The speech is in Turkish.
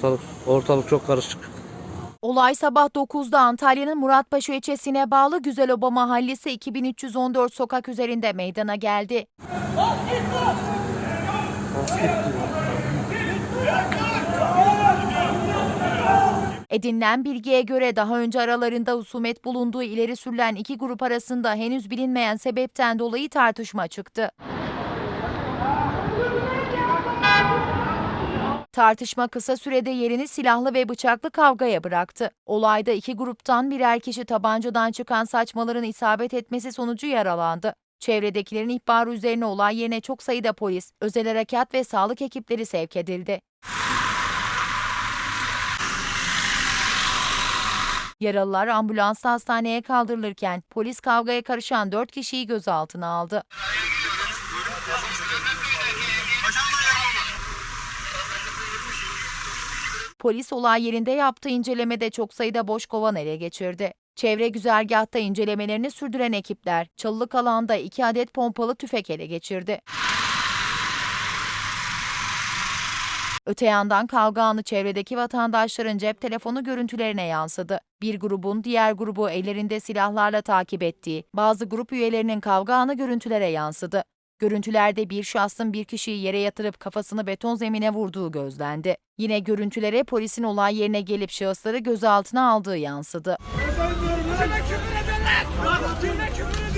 Ortalık ortalık çok karışık. Olay sabah 9'da Antalya'nın Muratpaşa ilçesine bağlı Güzeloba Mahallesi 2314 sokak üzerinde meydana geldi. Edinilen bilgiye göre daha önce aralarında husumet bulunduğu ileri sürülen iki grup arasında henüz bilinmeyen sebepten dolayı tartışma çıktı. Tartışma kısa sürede yerini silahlı ve bıçaklı kavgaya bıraktı. Olayda iki gruptan birer kişi tabancadan çıkan saçmaların isabet etmesi sonucu yaralandı. Çevredekilerin ihbarı üzerine olay yerine çok sayıda polis, özel harekat ve sağlık ekipleri sevk edildi. Yaralılar ambulansla hastaneye kaldırılırken polis kavgaya karışan dört kişiyi gözaltına aldı. Polis olay yerinde yaptığı incelemede çok sayıda boş kovan ele geçirdi. Çevre güzergahta incelemelerini sürdüren ekipler, çalılık alanda iki adet pompalı tüfek ele geçirdi. Öte yandan kavga anı çevredeki vatandaşların cep telefonu görüntülerine yansıdı. Bir grubun diğer grubu ellerinde silahlarla takip ettiği, bazı grup üyelerinin kavga anı görüntülere yansıdı. Görüntülerde bir şahsın bir kişiyi yere yatırıp kafasını beton zemine vurduğu gözlendi. Yine görüntülere polisin olay yerine gelip şahısları gözaltına aldığı yansıdı. Efendim, efendim. Küfür edenler! Küfür edenler!